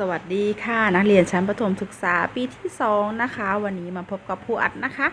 สวัสดีค่ะนักเรียนชั้นประถมศึกษาปีที่2นะคะ วันนี้มาพบกับครูอัดนะคะ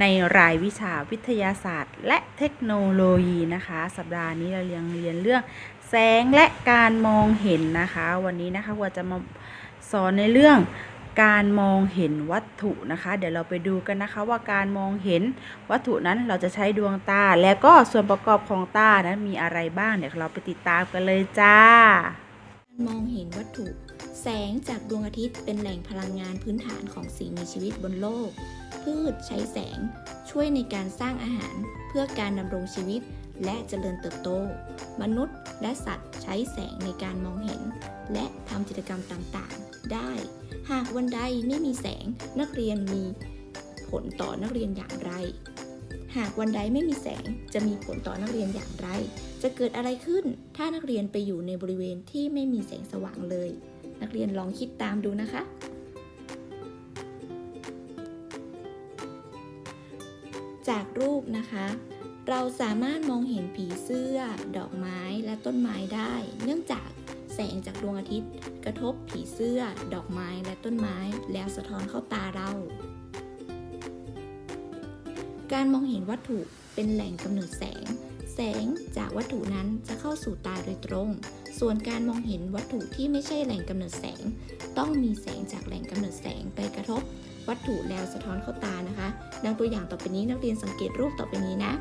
ในรายวิชาวิทยาศาสตร์ และเทคโนโลยีนะคะ สัปดาห์นี้เราเรียนเรียนเรื่องแสงและการมองเห็นนะคะ วันนี้นะคะว่าจะมาสอนในเรื่องการมองเห็นวัตถุนะคะ เดี๋ยวเราไปดูกันนะคะว่าการมองเห็นวัตถุนั้นเราจะใช้ดวงตา และก็ส่วนประกอบของตานั้นมีอะไรบ้างเดี๋ยวเราไปติดตามกันเลยจ้าการมองเห็นวัตถุ แสงจากดวงอาทิตย์เป็นแหล่งพลังงานพื้นฐานของสิ่งมีชีวิตบนโลก พืชใช้แสงช่วยในการสร้างอาหารเพื่อการดำรงชีวิตและเจริญเติบโต มนุษย์และสัตว์ใช้แสงในการมองเห็น และทำกิจกรรมต่างๆ ได้ หากวันใดไม่มีแสงนักเรียนมีผลต่อนักเรียนอย่างไร หากวันใดไม่มีแสงจะมีผลต่อนักเรียนอย่างไร จะเกิดอะไรขึ้นถ้านักเรียนไปอยู่ในบริเวณที่ไม่มีแสงสว่างเลย นักเรียนลองคิดตามดูนะคะ จากรูปนะคะ เราสามารถมองเห็นผีเสื้อ ดอกไม้และต้นไม้ได้ เนื่องจากแสงจากดวงอาทิตย์ กระทบผีเสื้อ ดอกไม้และต้นไม้ แล้วสะท้อนเข้าตาเรา การมองเห็นวัตถุเป็นแหล่งกำเนิดแสง แสงจากวัตถุนั้นจะเข้าสู่ตาโดยตรง ส่วนการมองเห็นวัตถุที่ไม่ใช่แหล่งกำเนิดแสง ต้องมีแสงจากแหล่งกำเนิดแสงไปกระทบ วัตถุแล้วสะท้อนเข้าตานะคะ ดังตัวอย่างต่อไปนี้นักเรียนสังเกตรูปต่อไปนี้นะ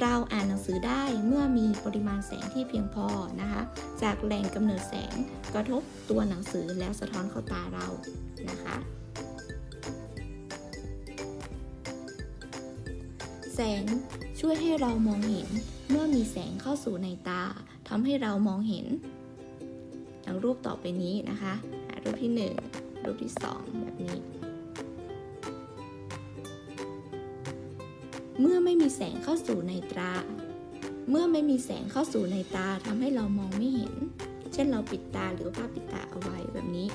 เราอ่านหนังสือได้เมื่อมีปริมาณแสงที่เพียงพอนะคะ จากแหล่งกำเนิดแสงกระทบตัวหนังสือแล้วสะท้อนเข้าตาเรานะคะแสงช่วยให้เรามองเห็นเมื่อมีแสงเข้าสู่ในตา ทำให้เรามองเห็นดังรูปต่อไปนี้นะคะรูปที่ 1 รูปที่ 2 แบบนี้ เมื่อไม่มีแสงเข้าสู่ในตา เมื่อไม่มีแสงเข้าสู่ในตาทำให้เรามองไม่เห็น เช่นเราปิดตาหรือผ้าปิดตาเอาไว้แบบนี้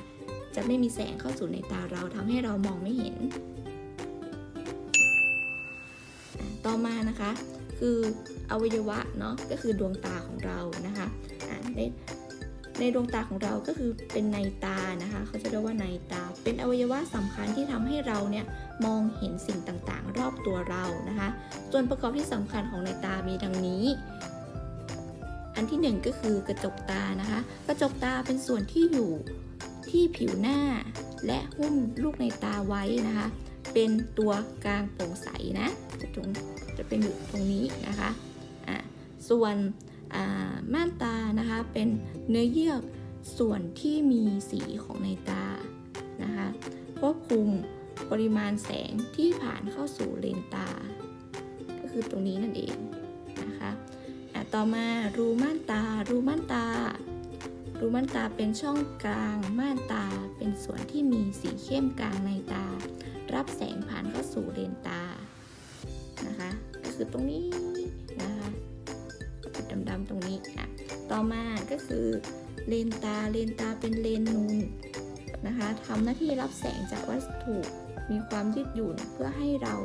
จะไม่มีแสงเข้าสู่ในตาเราทำให้เรามองไม่เห็น ต่อมานะคะ คืออวัยวะเนาะก็คือดวงตาของเรานะคะะในในดวงตาของเราก็คือเป็นในตานะคะเขาจะเรียกว่าในตา เป็นอวัยวะสำคัญที่ทำให้เราเนี่ยมองเห็นสิ่งต่างๆ รอบตัวเรานะคะ ส่วนประกอบที่สำคัญของในตามีดังนี้อันที่หนึ่งก็คือกระจกตานะคะ กระจกตาเป็นส่วนที่อยู่ที่ผิวหน้า และหุ้มลูกในตาไว้นะคะ เป็นตัวกลางโปร่งใสนะจะตรง จะเป็นอยู่ตรงนี้นะคะอะส่วนม่านตานะคะเป็นเนื้อเยื่อส่วนที่มีสีของในตานะคะควบคุมปริมาณแสงที่ผ่านเข้าสู่เลนตา ก็คือตรงนี้นั่นเองนะคะอะต่อมารูม่านตา รูม่านตา รูม่านตาเป็นช่องกลางม่านตาเป็นส่วนที่มีสีเข้มกลางในตา รับแสงผ่านเข้าสู่เลนตา คือตรงนี้นะคะจุดดำๆตรงนี้อะต่อมาก็คือเลนตาเลนตาเป็นเลนนูนนะคะทำหน้าที่รับแสงจากวัตถุมีความยืดหยุ่นเพื่อให้เรา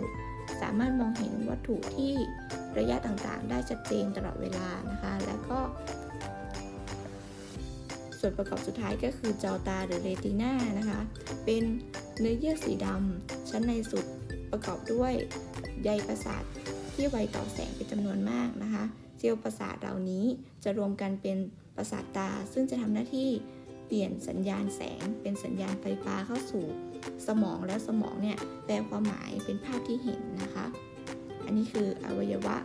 สามารถมองเห็นวัตถุที่ระยะต่างๆ ได้ชัดเจนตลอดเวลานะคะ แล้วก็ ส่วนประกอบสุดท้ายก็คือจอตาหรือเรตินานะคะ เป็นเนื้อเยื่อสีดำชั้นในสุดประกอบด้วยใยประสาท ที่ไวต่อแสงเป็นจำนวนมากนะคะเซลล์ประสาทเหล่านี้จะรวมกันเป็นประสาทตา ซึ่งจะทำหน้าที่เปลี่ยนสัญญาณแสง เป็นสัญญาณไฟฟ้าเข้าสู่สมองแล้วสมองเนี่ยแปลความหมายเป็นภาพที่เห็นนะคะ อันนี้คืออวัยวะ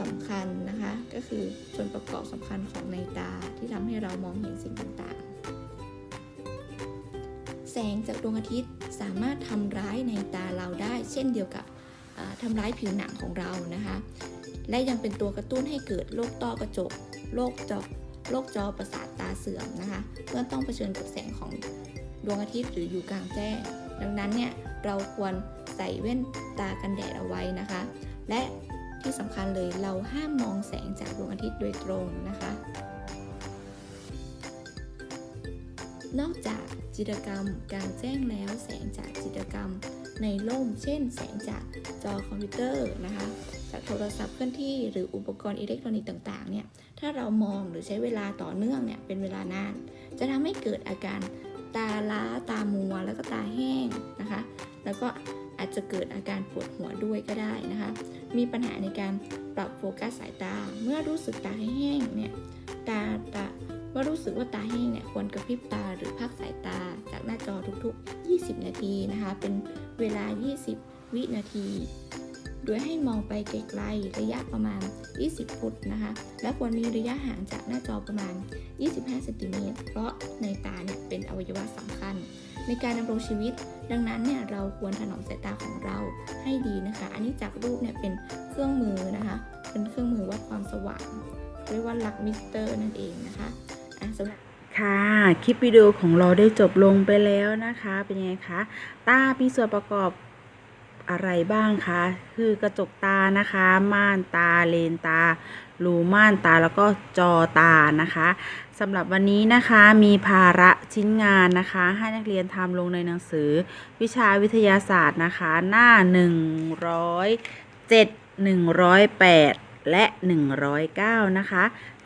สำคัญนะคะ ก็คือส่วนประกอบสำคัญของในตาที่ทำให้เรามองเห็นสิ่งต่างๆ แสงจากดวงอาทิตย์สามารถทำร้ายในตาเราได้เช่นเดียวกับ ทำร้ายผิวหนังของเรานะคะ และยังเป็นตัวกระตุ้นให้เกิดโรคต้อกระจกโรคจอโรคจอประสาทตาเสื่อมนะคะเมื่อต้องเผชิญกับแสงของดวงอาทิตย์หรืออยู่กลางแจ้ง ดังนั้นเนี่ยเราควรใส่แว่นตากันแดดเอาไว้นะคะ และที่สำคัญเลยเราห้ามมองแสงจากดวงอาทิตย์โดยตรงนะคะ นอกจากจิตรกรรมกลางแจ้งแล้วแสงจากจิตรกรรม ในร่ม เช่น แสงจากจอคอมพิวเตอร์นะคะ จากโทรศัพท์เคลื่อนที่หรืออุปกรณ์อิเล็กทรอนิกส์ต่างๆเนี่ย ถ้าเรามองหรือใช้เวลาต่อเนื่องเนี่ยเป็นเวลานาน จะทำให้เกิดอาการตาล้าตามัว แล้วก็ตาแห้งนะคะ แล้วก็อาจจะเกิดอาการปวดหัวด้วยก็ได้นะคะ มีปัญหาในการปรับโฟกัสสายตา เมื่อรู้สึกตาแห้งเนี่ย ตาตา เมื่อรู้สึกว่าตาแห้งเนี่ยควรกระพริบตาหรือพักสายตาจากหน้าจอทุกๆ 20 นาทีนะคะ เป็นเวลา 20 วินาที โดยให้มองไปไกลๆระยะประมาณ 20 ฟุตนะคะ และควรมีระยะห่างจากหน้าจอประมาณ 25เซนติเมตรเพราะในตาเนี่ยเป็นอวัยวะสำคัญ ในการดำรงชีวิต ดังนั้นเนี่ยเราควรถนอมสายตาของเราให้ดีนะคะ อันนี้จากรูปเนี่ยเป็นเครื่องมือนะคะ เป็นเครื่องมือวัดความสว่างเรียกว่าลักมิสเตอร์นั่นเองนะคะ ค่ะคลิปวิดีโอของเราได้จบลงไปแล้วนะคะ เป็นยังไงคะตามีส่วนประกอบอะไรบ้างคะ คือกระจกตานะคะ ม่านตาเลนตา รูม่านตาแล้วก็จอตานะคะสำหรับวันนี้นะคะมีภาระชิ้นงานนะคะ ให้นักเรียนทำลงในหนังสือ วิชาวิทยาศาสตร์นะคะ หน้า 107 108 และ 109 นะคะ